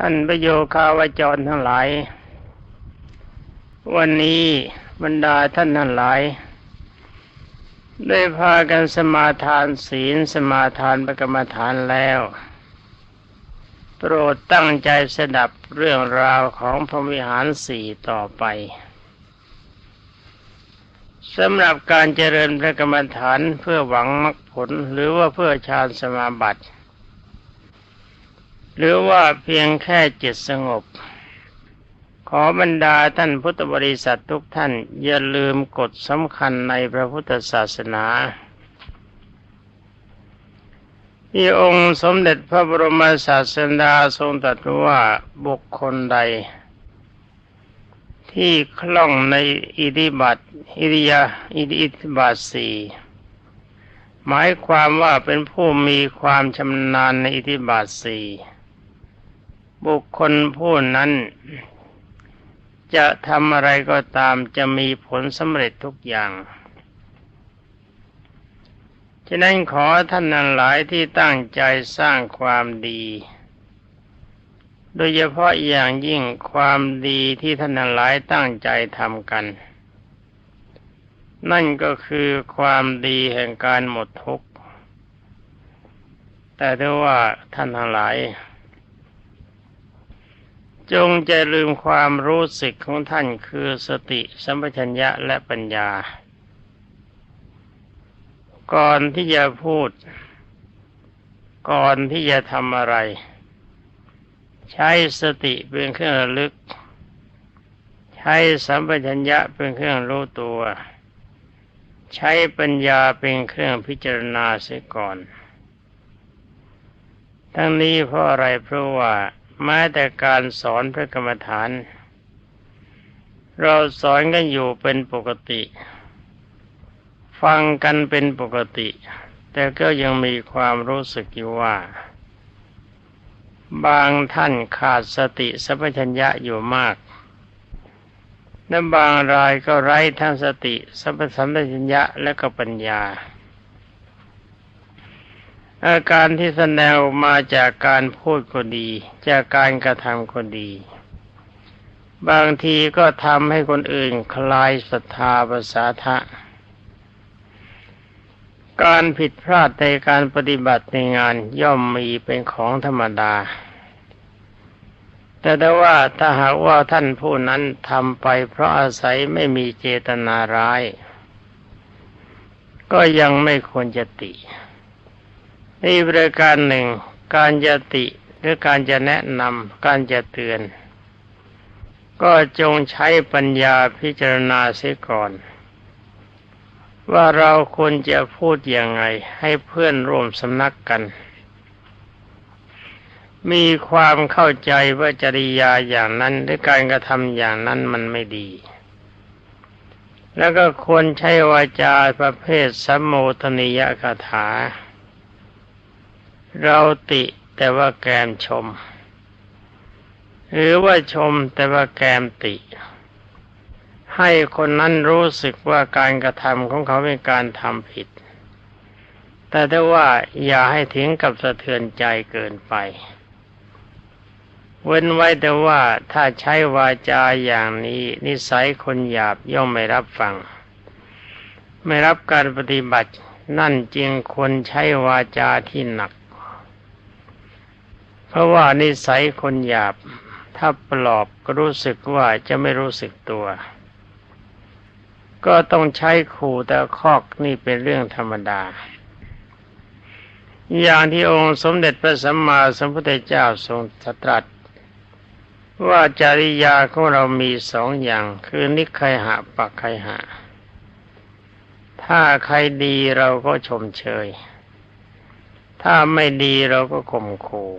ท่านประโยคาวจรทั้งหลาย วันนี้บรรดาท่านทั้งหลาย ได้พากันสมาทานศีลสมาทานประกรรมฐานแล้ว โปรดตั้งใจสดับเรื่องราวของพระวิหารสี่ต่อไปสำหรับการเจริญพระกรรมฐานเพื่อหวังมรรคผลหรือว่าเพื่อฌานสมาบัติ หรือว่าเพียงแค่จิตสงบ ขอบรรดาท่านพุทธบริษัททุกท่านอย่าลืมกฎสำคัญในพระพุทธศาสนาที่องค์สมเด็จพระบรมศาสดาทรงตรัสว่าบุคคลใด ที่คล่องในอิริบัตอิริยาอิริบาตสี่หมายความว่าเป็นผู้มีความชำนาญในอิริบาตสี่ บุคคลผู้นั้น จะทำอะไรก็ตามจะมีผลสำเร็จทุกอย่างฉะนั้นขอท่านนั้นหลายที่ตั้งใจสร้างความดี โดยเฉพาะอย่างยิ่งความดีที่ท่านหลายตั้งใจทำกัน นั่นก็คือความดีแห่งการหมดทุกข์ แต่ถ้าว่าท่านทั้งหลาย จงจะลืมความรู้สึกของท่านคือสติสัมปชัญญะและปัญญา ก่อนที่จะพูด ก่อนที่จะทำอะไร ใช้สติเป็นเครื่องระลึก ใช้สัมปชัญญะเป็นเครื่องรู้ตัว ใช้ปัญญาเป็นเครื่องพิจารณาเสียก่อน ทั้งนี้เพราะอะไรเพราะว่า แม้แต่การสอนพระกรรมฐาน เราสอนกันอยู่เป็นปกติ ฟังกันเป็นปกติ แต่ก็ยังมีความรู้สึกอยู่ว่า บางท่านขาดสติสัพพัญญะอยู่มากและบางรายก็ไร้ทั้งสติสัพสัมปชัญญะและก็ปัญญา อาการที่แสดงมาจากการพูดก็ดี จากการกระทำก็ดี บางทีก็ทำให้คนอื่นคลายศรัทธาภาษาทะ การผิดพลาดในการปฏิบัติในงานย่อมมีเป็นของธรรมดา แต่ถ้าว่าถ้าหากว่าท่านผู้นั้นทำไปเพราะอาศัยไม่มีเจตนาร้าย ก็ยังไม่ควรจะติ นี่บริการหนึ่ง การจะติหรือการจะแนะนำการจะเตือน ก็จงใช้ปัญญาพิจารณาเสียก่อน ว่าเราควรจะพูดยังไงให้เพื่อนร่วมสำนักกัน มีความเข้าใจว่าจริยาอย่างนั้นหรือการกระทำอย่างนั้นมันไม่ดีแล้วก็ควรใช้วาจาประเภทสัมโมทนิยคาถา เราติแต่ว่าแกมชม หรือว่าชมแต่ว่าแกมติ ให้คนนั้นรู้สึกว่าการกระทำของเขาเป็นการทำผิด แต่ถ้าว่าอย่าให้ถึงกับสะเทือนใจเกินไป เว้นไว้แต่ว่าถ้าใช้วาจาอย่างนี้ นิสัยคนหยาบย่อมไม่รับฟัง ไม่รับการปฏิบัตินั่นจึงคนใช้วาจาที่หนัก ราะว่านิสัยคนหยาบ ถ้าปลอบก็รู้สึกว่าจะไม่รู้สึกตัว ก็ต้องใช้ขู่แต่คอกนี่เป็นเรื่องธรรมดา อย่างที่องค์สมเด็จพระสัมมาสัมพุทธเจ้าทรงตรัส ว่าจริยาของเรามีสองอย่าง คือนิคยหะปักไคหะ ถ้าใครดีเราก็ชมเชย ถ้าไม่ดีเราก็ข่มขู่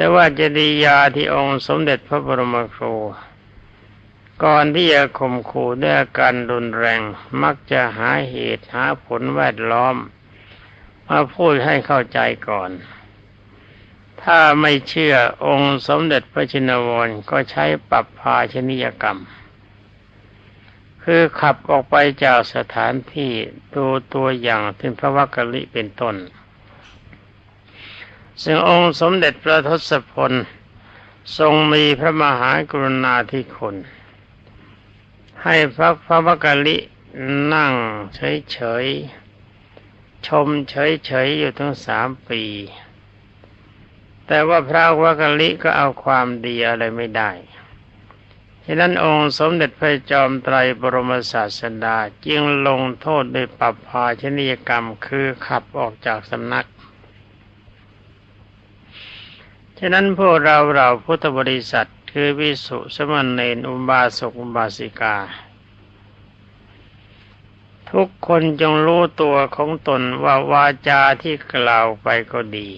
แต่ว่าจริยาที่องค์สมเด็จพระบรมครูก่อนที่จะข่มขู่ด้วยการรุนแรง มักจะหาเหตุหาผลแวดล้อม มาพูดให้เข้าใจก่อน ถ้าไม่เชื่อองค์สมเด็จพระชินวรก็ใช้ปรับภาชนิยกรรม คือขับออกไปจากสถานที่ดูตัวอย่างถึงพระวักกะลิเป็นต้น ซึ่งองค์สมเด็จพระทศพล ทรงมีพระมหากรุณาธิคุณ ให้พระพระวกลินั่งเฉยๆ ชมเฉยๆ อยู่ทั้งสามปี แต่ว่าพระวกลิก็เอาความดีอะไรไม่ได้ฉะนั้นองค์สมเด็จพระจอมไตรบรมศาสดาจึงลงโทษด้วยปรับภาชนิยกรรมคือขับออกจากสำนัก ฉะนั้นพวกเราเราพุทธบริษัทคือวิสุสมณเณรอุบาสกอุบาสิกา ทุกคนจงรู้ตัวของตนว่าวาจาที่กล่าวไปก็ดี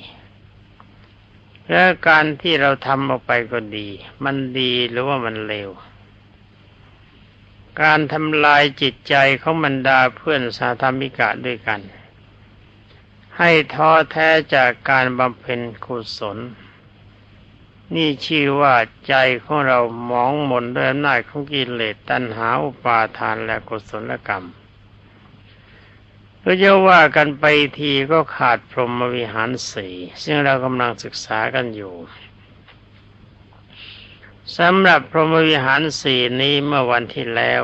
และการที่เราทำออกไปก็ดี มันดีหรือว่ามันเลวการทำลายจิตใจของบรรดาเพื่อนสาธรรมิกะด้วยกัน ให้ท้อแท้จากการบำเพ็ญกุศล นี่ชื่อว่าใจของเราหมองหมนด้วยอำนาจของกิเลสตัณหาอุปาทานและกุศลกรรมก็จะว่ากันไปทีก็ขาดพรหมวิหารสี่ซึ่งเรากำลังศึกษากันอยู่สำหรับพรหมวิหารสี่นี้เมื่อวันที่แล้ว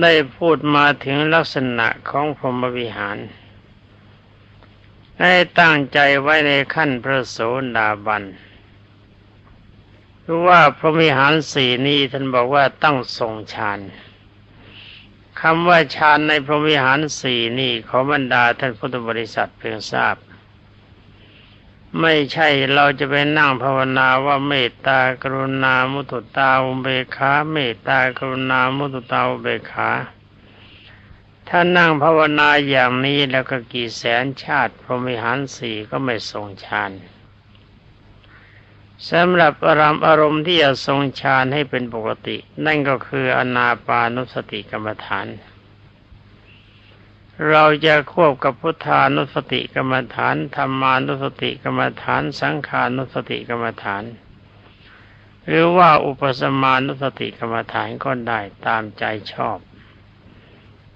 ได้พูดมาถึงลักษณะของพรหมวิหาร ให้ตั้งใจไว้ในขั้นพระโสดาบันรู้ว่าพระมิหารสี่นี้ท่านบอกว่าต้องทรงฌานคำว่าฌานในพระมิหารสี่นี้ขอบรรดาท่านพุทธบริษัทเพียงทราบ ไม่ใช่เราจะไปนั่งภาวนาว่าเมตตากรุณามุตุตาอุเบกขาเมตตากรุณามุตุตาอุเบกขา ถ้านั่งภาวนาอย่างนี้แล้วก็กี่แสนชาติ พรหมิหารสี่ก็ไม่ทรงฌานสำหรับอารมณ์อารมณ์ที่จะทรงฌานให้เป็นปกติ นั่นก็คืออนาปานุสติกรรมฐาน เราจะควบกับพุทธานุสติกรรมฐานธรรมานุสติกรรมฐาน สังขานุสติกรรมฐาน หรือว่าอุปสมานุสติกรรมฐานก็ได้ตามใจชอบ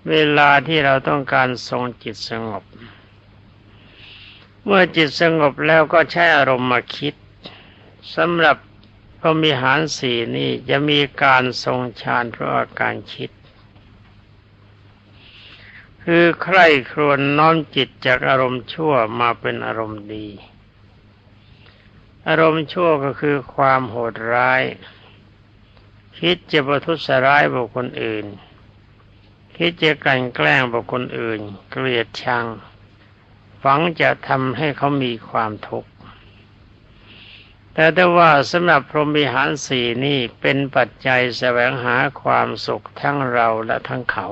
เวลาที่เราต้องการทรงจิตสงบ เมื่อจิตสงบแล้วก็ใช้อารมณ์มาคิดสำหรับพระมิหารสีนี้จะมีการทรงฌานเพราะาการคิด คือใคร่ครวญน้อมจิตจากอารมณ์ชั่วมาเป็นอารมณ์ดี อารมณ์ชั่วก็คือความโหดร้าย คิดจะประทุษร้ายบุคคลอื่น คิดจะกลั่นแกล้งบุคคลอื่น เกลียดชังฝังจะทำให้เขามีความทุกข์ แต่ถ้าว่าสำหรับพรหมิหารสี่นี่เป็นปัจจัยแสวงหาความสุขทั้งเราและทั้งเขา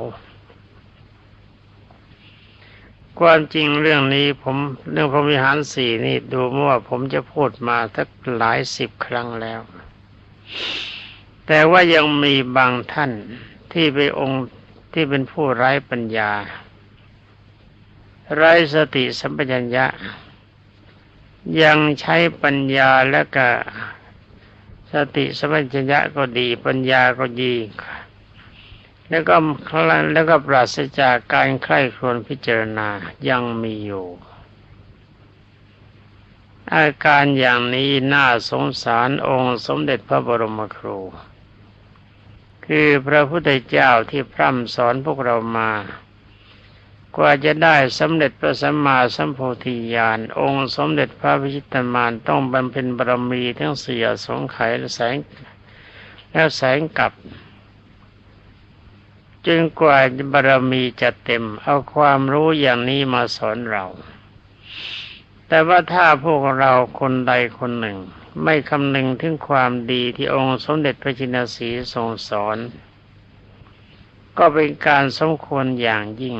ความจริงเรื่องนี้ผมเรื่องพรหมิหารสี่นี่ดูเมื่อผมจะพูดมาสักหลายสิบครั้งแล้ว แต่ว่ายังมีบางท่านที่ไปองค์ ที่เป็นผู้ไร้ปัญญา ไร้สติสัมปชัญญะ ยังใช้ปัญญาและก็สติสัมปชัญญะก็ดีปัญญาก็ดี แล้วก็แล้วก็ปราศจากการใคร่ครวญพิจารณายังมีอยู่ อาการอย่างนี้น่าสงสารองค์สมเด็จพระบรมครู คือพระพุทธเจ้าที่พร่ำสอนพวกเรามา กว่าจะได้สำเร็จพระสัมมาสัมโพธิญาณองค์สมเด็จพระพิชิตมารต้องบำเพ็ญบารมีทั้งเสียสงไขและแสงแล้วแสงกลับจึงกว่าบารมีจะเต็ม เอาความรู้อย่างนี้มาสอนเรา แต่ว่าถ้าพวกเราคนใดคนหนึ่ง ไม่คำนึงถึงความดีที่องค์สมเด็จพระจินสีทรงสอน ก็เป็นการสมควรอย่างยิ่ง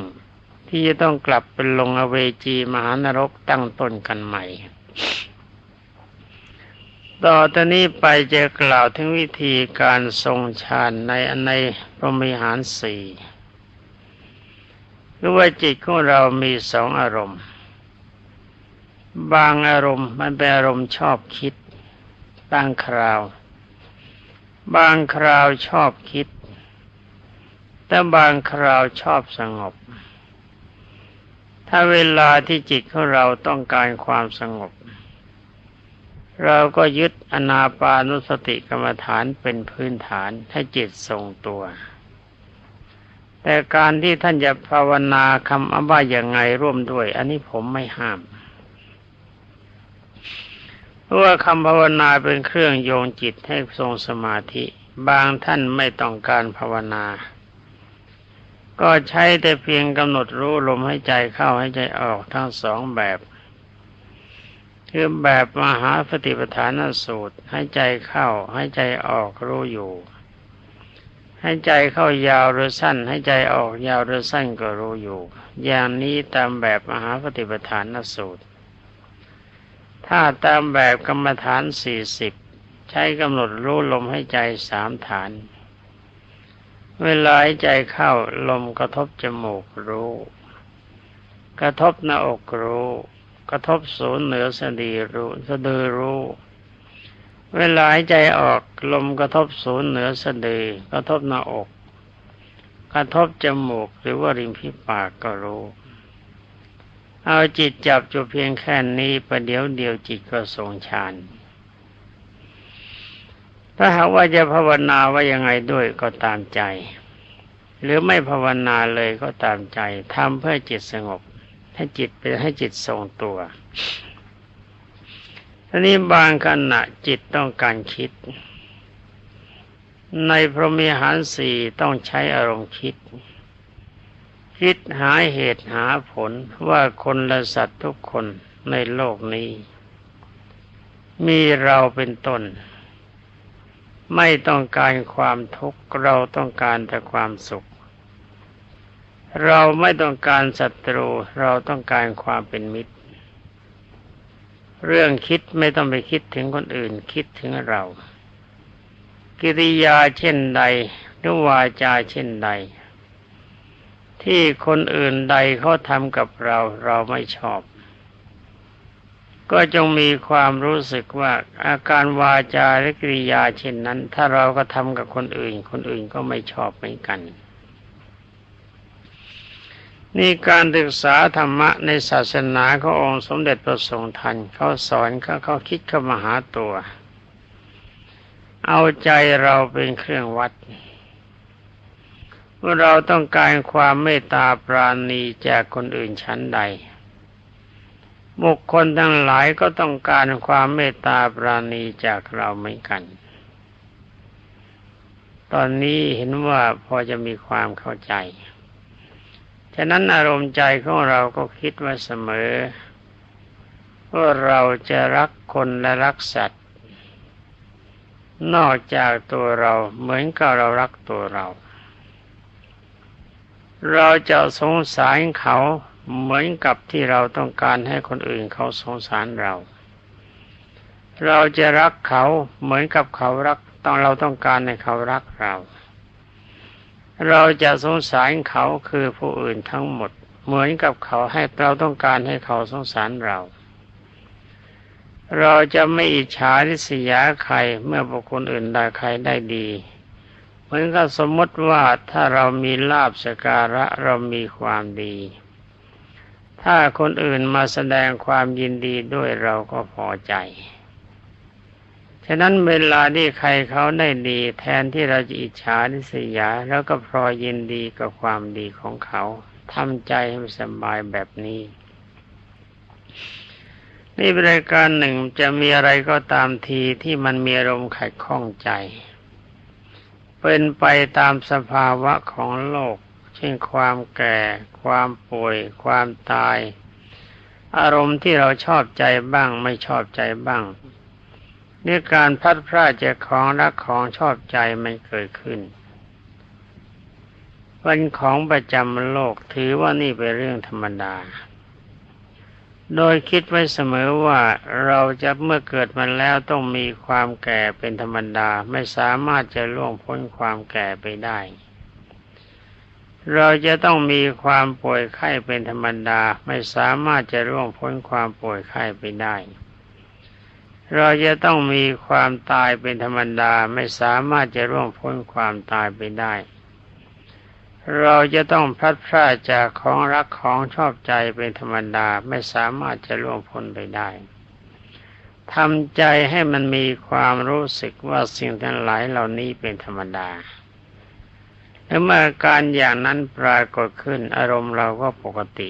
ที่จะต้องกลับเป็นลงอเวจีมหานรกตั้งต้นกันใหม่ ต่อตอนนี้ไปจะกล่าวถึงวิธีการทรงฌานในอันในพรมิหารสี่คือว่าจิตของเรามีสองอารมณ์ บางอารมณ์มันเป็นอารมณ์ชอบคิด บางคราว บางคราวชอบคิด แต่บางคราวชอบสงบ ถ้าเวลาที่จิตของเราต้องการความสงบ เราก็ยึดอนาปานุสติกรรมฐานเป็นพื้นฐานให้จิตทรงตัวแต่การที่ท่านจะภาวนาคำอว่าอย่างไงร่วมด้วย อันนี้ผมไม่ห้าม ว่าคำภาวนาเป็นเครื่องโยงจิตให้ทรงสมาธิ บางท่านไม่ต้องการภาวนา ก็ใช้แต่เพียงกำหนดรู้ลมให้ใจเข้าให้ใจออกทั้งสองแบบคือแบบมหาปฏิปทานสูตร ให้ใจเข้าให้ใจออกรู้อยู่ ให้ใจเข้ายาวหรือสั้น ให้ใจออกยาวหรือสั้นก็รู้อยู่ อย่างนี้ตามแบบมหาปฏิปทานสูตร ถ้าตามแบบกรรมฐานสี่สิบใช้กำหนดรู้ลมให้ใจสามฐาน เวลาให้ใจเข้าลมกระทบจมูกรู้ กระทบหน้าอกรู้ กระทบศูนย์เหนือสะดีรู้สะดือรู้ เวลาหายใจออกลมกระทบศูนย์เหนือสะดือกระทบหน้าอก กระทบจมูกหรือว่าริมฝีปากก็รู้ เอาจิตจับจุเพียงแค่นี้ประเดี๋ยวเดียวจิตก็ทรงฌานถ้าหากว่าจะภาวนาว่ายังไงด้วยก็ตามใจ หรือไม่ภาวนาเลยก็ตามใจทำเพื่อจิตสงบ ให้จิตเป็นให้จิตทรงตัวทีนี้บางขณะจิตต้องการคิด ในพรหมิหารสี่ต้องใช้อารมณ์คิด คิดหาเหตุหาผลว่าคนและสัตว์ทุกคนในโลกนี้ มีเราเป็นต้น ไม่ต้องการความทุกข์เราต้องการแต่ความสุข เราไม่ต้องการศัตรูเราต้องการความเป็นมิตร เรื่องคิดไม่ต้องไปคิดถึงคนอื่นคิดถึงเรา กิริยาเช่นใดหรือวาจาเช่นใด ที่คนอื่นใดเขาทำกับเราเราไม่ชอบ ก็จงมีความรู้สึกว่าอาการวาจาและกิริยาเช่นนั้น ถ้าเราก็ทำกับคนอื่น คนอื่นก็ไม่ชอบเหมือนกันนี่การศึกษาธรรมะในศาสนาขององค์สมเด็จพระสงฆ์ทันเขาสอนเขาเขาคิดเข้ามาหาตัว เอาใจเราเป็นเครื่องวัด ว่าเราต้องการความเมตตาปราณีจากคนอื่นชั้นใด บุคคลทั้งหลายก็ต้องการความเมตตาปราณีจากเราเหมือนกัน ตอนนี้เห็นว่าพอจะมีความเข้าใจ ฉะนั้นอารมณ์ใจของเราก็คิดว่าเสมอ ว่าเราจะรักคนและรักสัตว์ นอกจากตัวเราเหมือนกับเรารักตัวเรา เราจะสงสารเขาเหมือนกับที่เราต้องการให้คนอื่นเขาสงสารเรา เราจะรักเขาเหมือนกับเขารักต้องเราต้องการให้เขารักเรา เราจะสงสารเขาคือผู้อื่นทั้งหมด เหมือนกับเขาให้เราต้องการให้เขาสงสารเรา เราจะไม่อิจฉาริษยาใครเมื่อบุคคลอื่นได้ใครได้ดี เหมือนกับสมมติว่าถ้าเรามีลาบสการะเรามีความดี ถ้าคนอื่นมาแสดงความยินดีด้วยเราก็พอใจ ฉะนั้นเวลาที่ใครเขาได้ดี แทนที่เราจะอิจฉาทิษยา แล้วก็พลอยยินดีกับความดีของเขาทำใจให้สบายแบบนี้นี่เป็นรายการหนึ่งจะมีอะไรก็ตามทีที่มันมีอารมณ์ขัดข้องใจ เป็นไปตามสภาวะของโลก เช่นความแก่ ความป่วย ความตาย อารมณ์ที่เราชอบใจบ้างไม่ชอบใจบ้างนี่การพัดพลาดจากของรักของชอบใจมันเกิดขึ้นเป็นของประจำโลกถือว่านี่เป็นเรื่องธรรมดา โดยคิดไว้เสมอว่าเราจะเมื่อเกิดมาแล้วต้องมีความแก่เป็นธรรมดาไม่สามารถจะล่วงพ้นความแก่ไปได้ เราจะต้องมีความป่วยไข้เป็นธรรมดาไม่สามารถจะล่วงพ้นความป่วยไข้ไปได้ เราจะต้องมีความตายเป็นธรรมดาไม่สามารถจะร่วงพ้นความตายไปได้ เราจะต้องพลัดพรากจากของรักของชอบใจเป็นธรรมดาไม่สามารถจะร่วงพ้นไปได้ทำใจให้มันมีความรู้สึกว่าสิ่งทั้งหลายเหล่านี้เป็นธรรมดาและเมื่อการอย่างนั้นปรากฏขึ้นอารมณ์เราก็ปกติ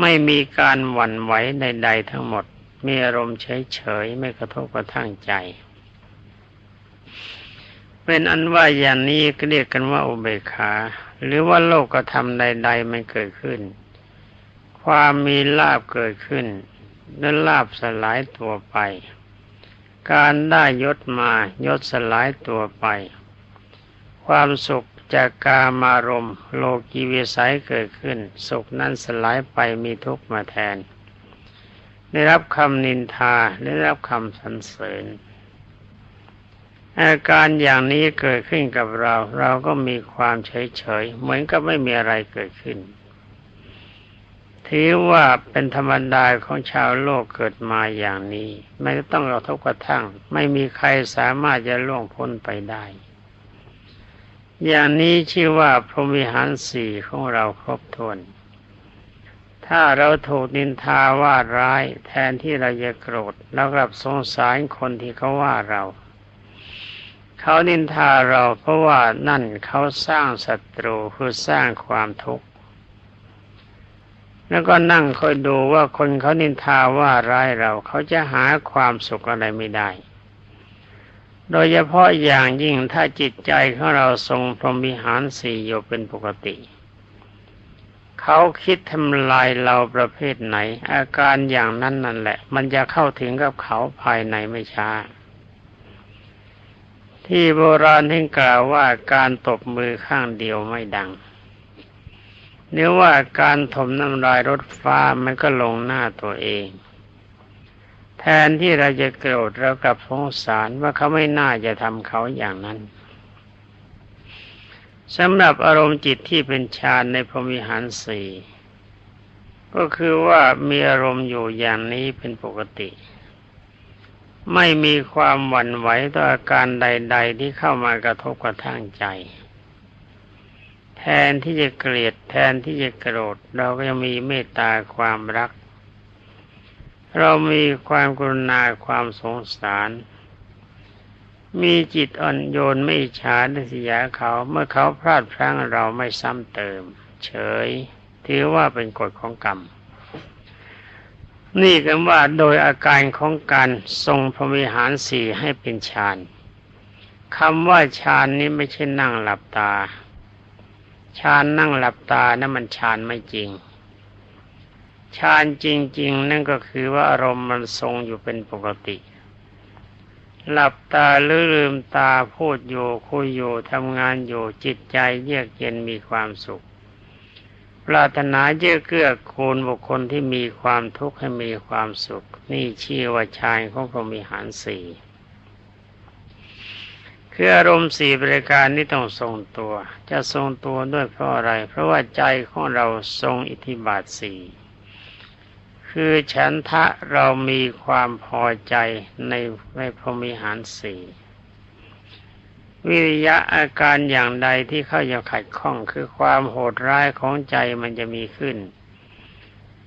ไม่มีการหวั่นไหวใด ๆ ทั้งหมด มีอารมณ์เฉยๆไม่กระทบกระทั่งใจ เป็นอันว่าอย่างนี้ก็เรียกกันว่าอุเบกขา หรือว่าโลกกระทำใด ๆ มันเกิดขึ้น ความมีลาบเกิดขึ้นและลาบสลายตัวไป การได้ยศมายศสลายตัวไป ความสุขจากกามารมณ์โลกีวิสัยเกิดขึ้น สุขนั้นสลายไปมีทุกข์มาแทน ได้รับคำนินทาได้รับคำสรรเสริญ อาการอย่างนี้เกิดขึ้นกับเรา เราก็มีความเฉยเฉยเหมือนกับไม่มีอะไรเกิดขึ้น ถือว่าเป็นธรรมดาของชาวโลกเกิดมาอย่างนี้ ไม่ต้องเราทบกระทั่ง ไม่มีใครสามารถจะล่วงพ้นไปได้ อย่างนี้ชื่อว่าพรหมิหารสี่ของเราครบถ้วนถ้าเราถูกนินทาว่าร้าย แทนที่เราจะโกรธแล้วกลับสงสารคนที่เขาว่าเรา เขานินทาเราเพราะว่านั่นเขาสร้างศัตรูคือสร้างความทุกข์ แล้วก็นั่งคอยดูว่าคนเขานินทาว่าร้ายเราเขาจะหาความสุขอะไรไม่ได้ โดยเฉพาะอย่างยิ่งถ้าจิตใจของเราทรงพรหมิหารสี่อยู่เป็นปกติเขาคิดทำลายเราประเภทไหน อาการอย่างนั้นนั่นแหละ มันจะเข้าถึงกับเขาภายในไม่ช้า ที่โบราณท่านกล่าวว่าการตบมือข้างเดียวไม่ดังเนื้อว่าการถมน้ำลายรถฟ้ามันก็ลงหน้าตัวเอง แทนที่เราจะโกรธเรากับสงสารว่าเขาไม่น่าจะทำเขาอย่างนั้นสำหรับอารมณ์จิตที่เป็นฌานในพรมิหารสี่ก็คือว่ามีอารมณ์อยู่อย่างนี้เป็นปกติ ไม่มีความหวั่นไหวต่ออาการใด ๆ ที่เข้ามากระทบกระทั่งใจ แทนที่จะเกลียดแทนที่จะโกรธ เราก็ยังมีเมตตาความรัก เรามีความกรุณาความสงสาร มีจิตอ่อนโยนไม่ฉาดิสยาเขาเมื่อเขาพลาดพลั้งเราไม่ซ้ำเติม เฉย ถือว่าเป็นกฎของกรรม นี่กันว่าโดยอาการของการทรงพรมิหารสี่ให้เป็นฌานคำว่าฌานนี้ไม่ใช่นั่งหลับตาฌานนั่งหลับตานะั้นมันฌานไม่จริงฌานจริง ๆ นั่นก็คือว่าอารมณ์มันทรงอยู่เป็นปกติ หลับตาหรือลืมตาพูดอยู่คุยอยู่ทำงานอยู่จิตใจเยือกเย็นมีความสุข ปรารถนาเยื่อเกื้อคูณบุคคลที่มีความทุกข์ให้มีความสุข นี่ชื่อว่าฌานของพรหมิหารสี่คืออารมณ์สี่บริการนี้ต้องทรงตัว จะทรงตัวด้วยเพราะอะไร เพราะว่าใจของเราทรงอิทธิบาทสี่คือฉันทะเรามีความพอใจในในพรหมิหารสี่ วิริยะอาการอย่างใดที่เข้าจะขัดข้องคือความโหดร้ายของใจมันจะมีขึ้น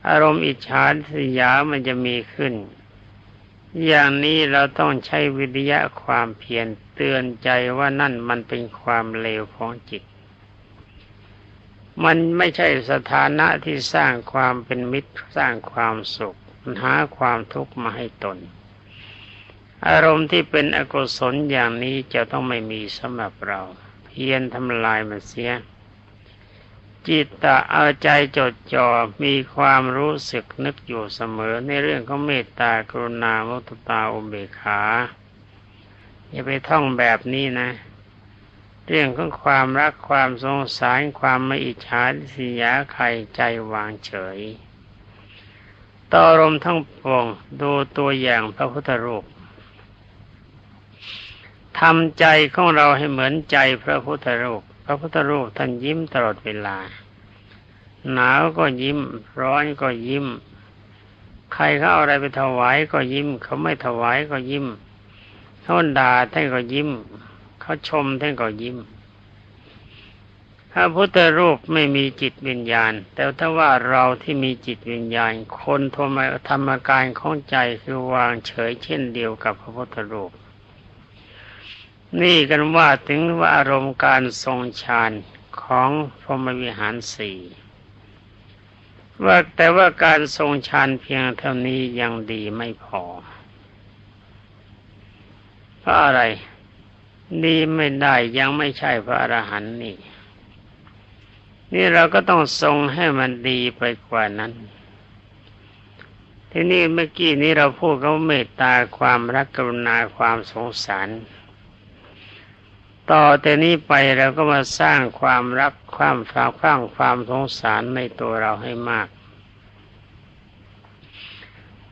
อารมณ์อิจฉาสยามันจะมีขึ้น อย่างนี้เราต้องใช้วิทยาความเพียรเตือนใจว่านั่นมันเป็นความเลวของจิต มันไม่ใช่สถานะที่สร้างความเป็นมิตรสร้างความสุขมันหาความทุกข์มาให้ตน อารมณ์ที่เป็นอกุศลอย่างนี้จะต้องไม่มีสำหรับเรา เพียรทำลายมันเสีย จิตตะเอาใจจดจ่อมีความรู้สึกนึกอยู่เสมอในเรื่องของเมตตากรุณามุตตาอุเบกขาอย่าไปท่องแบบนี้นะ เรื่องของความรักความสงสารความไม่อิจฉาสิยาใครใจวางเฉยต่อรมทั้งปวงดูตัวอย่างพระพุทธรูป ทำใจของเราให้เหมือนใจพระพุทธรูป พระพุทธรูปท่านยิ้มตลอดเวลา หนาวก็ยิ้ม ร้อนก็ยิ้ม ใครเขาเอาอะไรไปถวายก็ยิ้ม เขาไม่ถวายก็ยิ้มเขาด่าท่านก็ยิ้ม เขาชมท่านก็ยิ้มพระพุทธรูปไม่มีจิตวิญญาณ แต่ถ้าว่าเราที่มีจิตวิญญาณ คนทมธรรมการของใจคือวางเฉยเช่นเดียวกับพระพุทธรูป นี่กันว่าถึงว่าอารมณ์การทรงฌานของพรหมวิหารสี่ว่าแต่ว่าการทรงฌานเพียงเท่านี้ยังดีไม่พอ เพราะอะไรดีไม่ได้ยังไม่ใช่พระอรหันต์นี่ นี่เราก็ต้องทรงให้มันดีไปกว่านั้น ทีนี้เมื่อกี้นี้เราพูดเขาเมตตาความรักกรุณาความสงสาร ต่อแต่นี้ไปเราก็มาสร้างความรักความฝาคว้างความสงสารในตัวเราให้มาก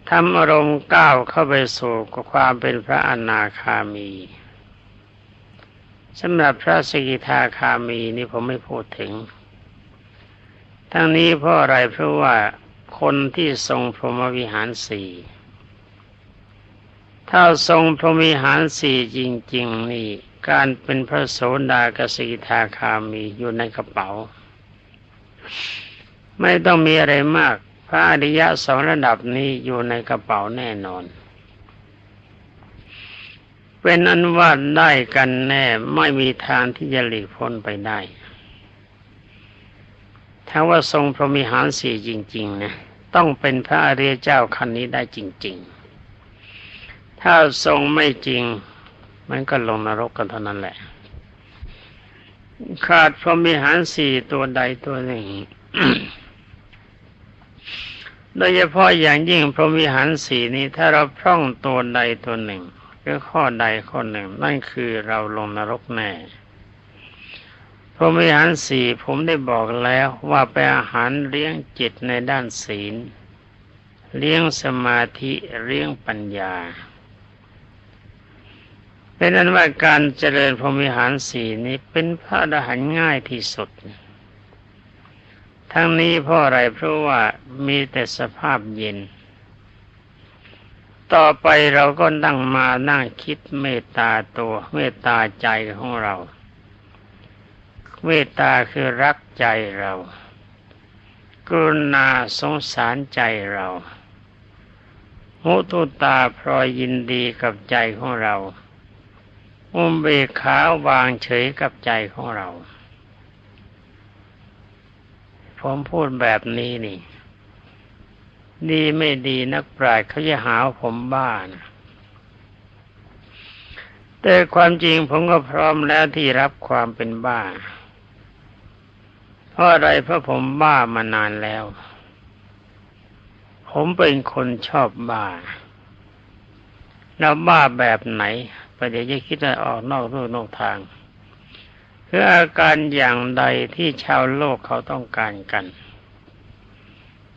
ทำอารมณ์ก้าวเข้าไปสู่ความเป็นพระอนาคามีสำหรับพระสกิทาคามีนี่ผมไม่พูดถึง ทั้งนี้เพราะอะไรเพราะว่าคนที่ทรงพรหมวิหารสี่ถ้าทรงพรหมวิหารสี่จริง ๆ นี่ การเป็นพระโสดากสิทาคามีอยู่ในกระเป๋า ไม่ต้องมีอะไรมาก พระอริยะสองระดับนี้อยู่ในกระเป๋าแน่นอน เป็นอันว่าได้กันแน่ไม่มีทางที่จะหลีกพ้นไปได้ถ้าว่าทรงพรหมิหารสี่จริง ๆ นะ ต้องเป็นพระอริยเจ้าคันนี้ได้จริง ๆ ถ้าทรงไม่จริง มันก็ลงนรกกันเท่านั้นแหละ ขาดพรหมิหารสี่ตัวใดตัวหนึ่ง โดยเฉพาะอย่างยิ่งพรหมิหารสี่นี้ ถ้าเราพร่องตัวใดตัวหนึ่งหรือข้อใดข้อหนึ่ง นั่นคือเราลงนรกแน่พรหมิหารสี่ผมได้บอกแล้วว่าเป็นอาหารเลี้ยงจิตในด้านศีล เลี้ยงสมาธิเลี้ยงปัญญา เป็นนั้นว่าการเจริญพรหมวิหารสีนี้เป็นพระอรหันต์ง่ายที่สุด ทั้งนี้เพราะอะไรเพราะว่ามีแต่สภาพเย็น ต่อไปเราก็นั่งมานั่งคิดเมตตาตัวเมตตาใจของเรา เมตตาคือรักใจเรา กรุณาสงสารใจเรามุตุตาพรอยยินดีกับใจของเรา อุมเบกขาวางเฉยกับใจของเรา ผมพูดแบบนี้นี่ ดีไม่ดีนักปราชญ์เขาจะหาผมบ้านะแต่ความจริงผมก็พร้อมแล้วที่รับความเป็นบ้า เพราะอะไรเพราะผมบ้ามานานแล้ว ผมเป็นคนชอบบ้าแล้วบ้าแบบไหน ประเดี๋ยวจะคิดจะออกนอกรูนอกทางคืออาการอย่างใดที่ชาวโลกเขาต้องการกัน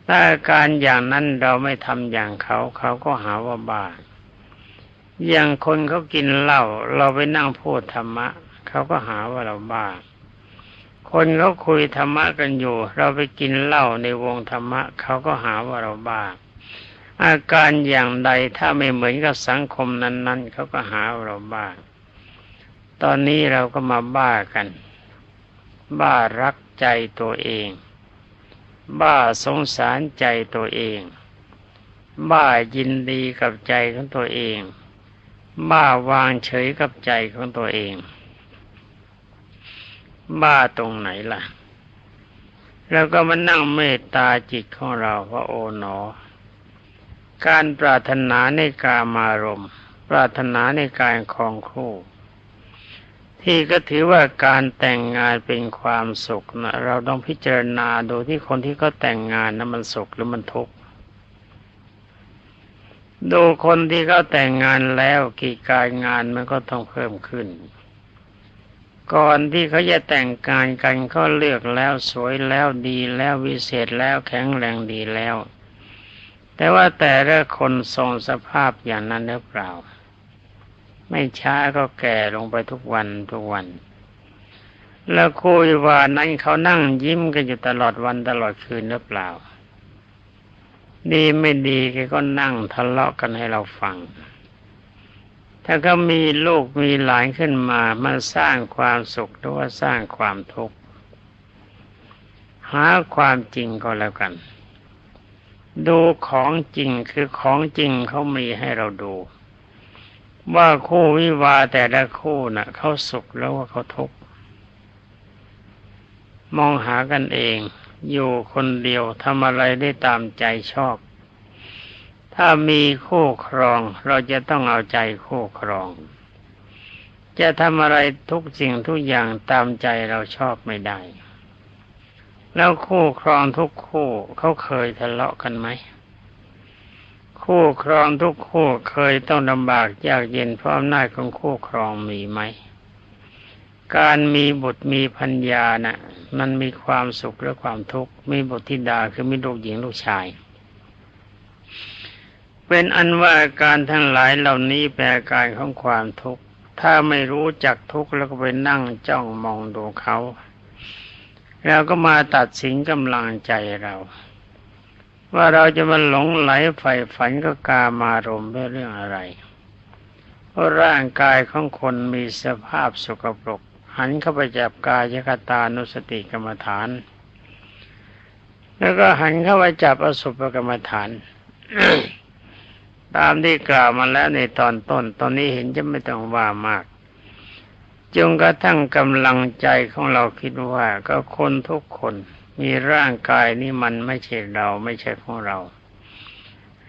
ถ้าอาการอย่างนั้นเราไม่ทำอย่างเขา เขาก็หาว่าบ้าอย่างคนเขากินเหล้าเราไปนั่งพูดธรรมะ เขาก็หาว่าเราบ้า คนเขาคุยธรรมะกันอยู่ เราไปกินเหล้าในวงธรรมะ เขาก็หาว่าเราบ้า อาการอย่างใดถ้าไม่เหมือนกับสังคมนั้น ๆเขาก็หาเราบ้าตอนนี้เราก็มาบ้ากัน บ้ารักใจตัวเอง บ้าสงสารใจตัวเอง บ้ายินดีกับใจของตัวเอง บ้าวางเฉยกับใจของตัวเอง บ้าตรงไหนล่ะ แล้วก็มานั่งเมตตาจิตของเราว่าโอ๋หนอ การปรารถนาในกามารมปรารถนาในการครองคู่ ที่ก็ถือว่าการแต่งงานเป็นความสุขนะเราต้องพิจารณาดูที่คนที่เขาแต่งงานนะมันสุขหรือมันทุกข์ดูคนที่เขาแต่งงานแล้วกี่การงานมันก็ต้องเพิ่มขึ้น ก่อนที่เขาจะแต่งงานกันเขาเลือกแล้วสวยแล้วดีแล้ววิเศษแล้วแข็งแรงดีแล้ว แต่ว่าแต่ละคนทรงสภาพอย่างนั้นหรือเปล่า ไม่ช้าก็แก่ลงไปทุกวันทุกวัน แล้วคุยว่านั้นเขานั่งยิ้มกันอยู่ตลอดวันตลอดคืนหรือเปล่า ดีไม่ดีแกก็นั่งทะเลาะกันให้เราฟัง ถ้าก็มีลูกมีหลานขึ้นมามันสร้างความสุขหรือว่าสร้างความทุกข์หาความจริงก็แล้วกัน ดูของจริงคือของจริงเขามีให้เราดู ว่าคู่วิวาแต่ละคู่นะ่ะเขาสุขแล้วว่าเขาทุกข์มองหากันเอง อยู่คนเดียวทำอะไรได้ตามใจชอบ ถ้ามีคู่ครอง เราจะต้องเอาใจคู่ครอง จะทำอะไรทุกสิ่งทุกอย่างตามใจเราชอบไม่ได้ แล้วคู่ครองทุกคู่เขาเคยทะเลาะกันไหม คู่ครองทุกคู่เคยต้องลำบากยากเย็นเพราะอำนาจของคู่ครองมีไหม การมีบุตรมีพัญญานะ่ะ มันมีความสุขและความทุกข์มีบุตรธิดาคือมีลูกหญิงลูกชาย เป็นอันว่าอาการทั้งหลายเหล่านี้แปลการของความทุกข์ถ้าไม่รู้จักทุกข์แล้วก็ไปนั่งจ้องมองดูเขา แล้วก็มาตัดสินกำลังใจเรา ว่าเราจะมาหลงไหลใฝ่ฝันก็กามารมด้วยเรื่องอะไรเพราะร่างกายของคนมีสภาพสกปรก หันเข้าไปจับกายคตานุสติกรรมฐาน แล้วก็หันเข้าไปจับอสุภกรรมฐาน ตามที่กล่าวมาแล้วในตอนต้น ตอนนี้เห็นจะไม่ต้องว่ามาก จงกระทั่งกำลังใจของเราคิดว่าก็คนทุกคนมีร่างกายนี้มันไม่ใช่เราไม่ใช่ของเรา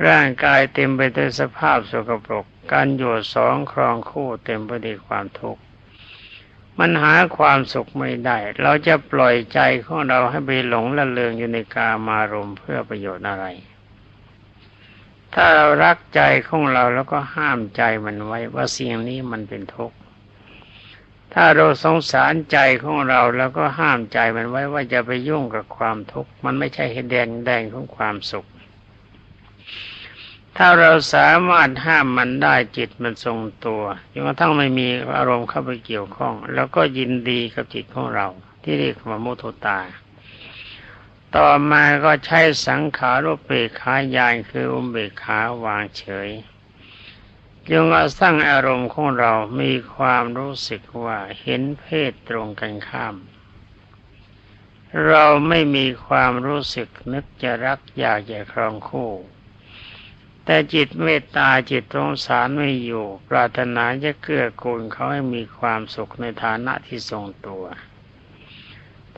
ร่างกายเต็มไปด้วยสภาพสกปรก การอยู่สองครองคู่เต็มไปด้วยความทุกข์มันหาความสุขไม่ได้ เราจะปล่อยใจของเราให้ไปหลงละเลงอยู่ในกามารมณ์เพื่อประโยชน์อะไร ถ้าเรารักใจของเราแล้วก็ห้ามใจมันไว้ว่าสิ่งนี้มันเป็นทุกข์ ถ้าเราสงสารใจของเราแล้วก็ห้ามใจมันไว้ว่าจะไปยุ่งกับความทุกข์มันไม่ใช่เหตุแดงแดงของความสุข ถ้าเราสามารถห้ามมันได้จิตมันทรงตัวจนกระทั่งไม่มีอารมณ์เข้าไปเกี่ยวข้อง แล้วก็ยินดีกับจิตของเรา ที่เรียกว่ามโทตา ต่อมาก็ใช้สังขารุปเบกขายานคืออุเบกขาวางเฉย จงอาสร้างอารมณ์ของเรามีความรู้สึกว่าเห็นเพศตรงกันข้าม เราไม่มีความรู้สึกนึกจะรักอยากจะครองคู่ แต่จิตเมตตาจิตสงสารไม่อยู่ ปรารถนาจะเกื้อกูลเขาให้มีความสุขในฐานะที่ทรงตัว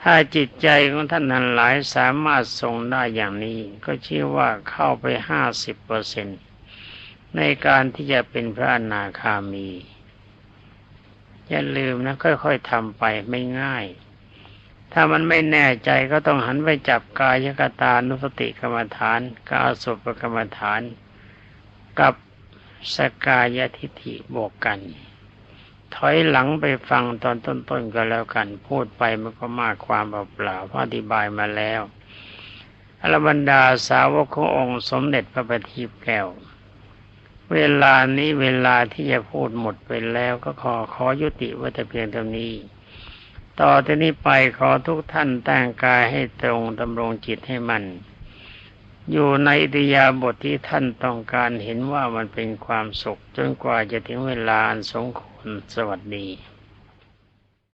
ถ้าจิตใจของท่านนั้นหลายสามารถทรงได้อย่างนี้ ก็ชื่อว่าเข้าไปห้าสิบเปอร์เซ็นต์ ในการที่จะเป็นพระอนาคามี อย่าลืมนะค่อยๆทำไปไม่ง่าย ถ้ามันไม่แน่ใจก็ต้องหันไปจับกายกตานุสติกรรมฐานกาสุปกรรมฐาน กับสกายทิฏฐิบวกกัน ถอยหลังไปฟังตอนต้นๆก็แล้วกัน พูดไปมันก็มากความเปล่าๆเพราะอธิบายมาแล้วอรบรรดาสาวกขององค์สมเด็จพระบัณฑิตแก้ว เวลานี้เวลาที่จะพูดหมดไปแล้วก็ขอขอยุติว่าแต่เพียงเท่านี้ ต่อจากนี้ไปขอทุกท่านแต่งกายให้ตรงดำรงจิตให้มัน อยู่ในอิทยาบทที่ท่านต้องการเห็นว่ามันเป็นความสุข จนกว่าจะถึงเวลาอันสมควรสวัสดี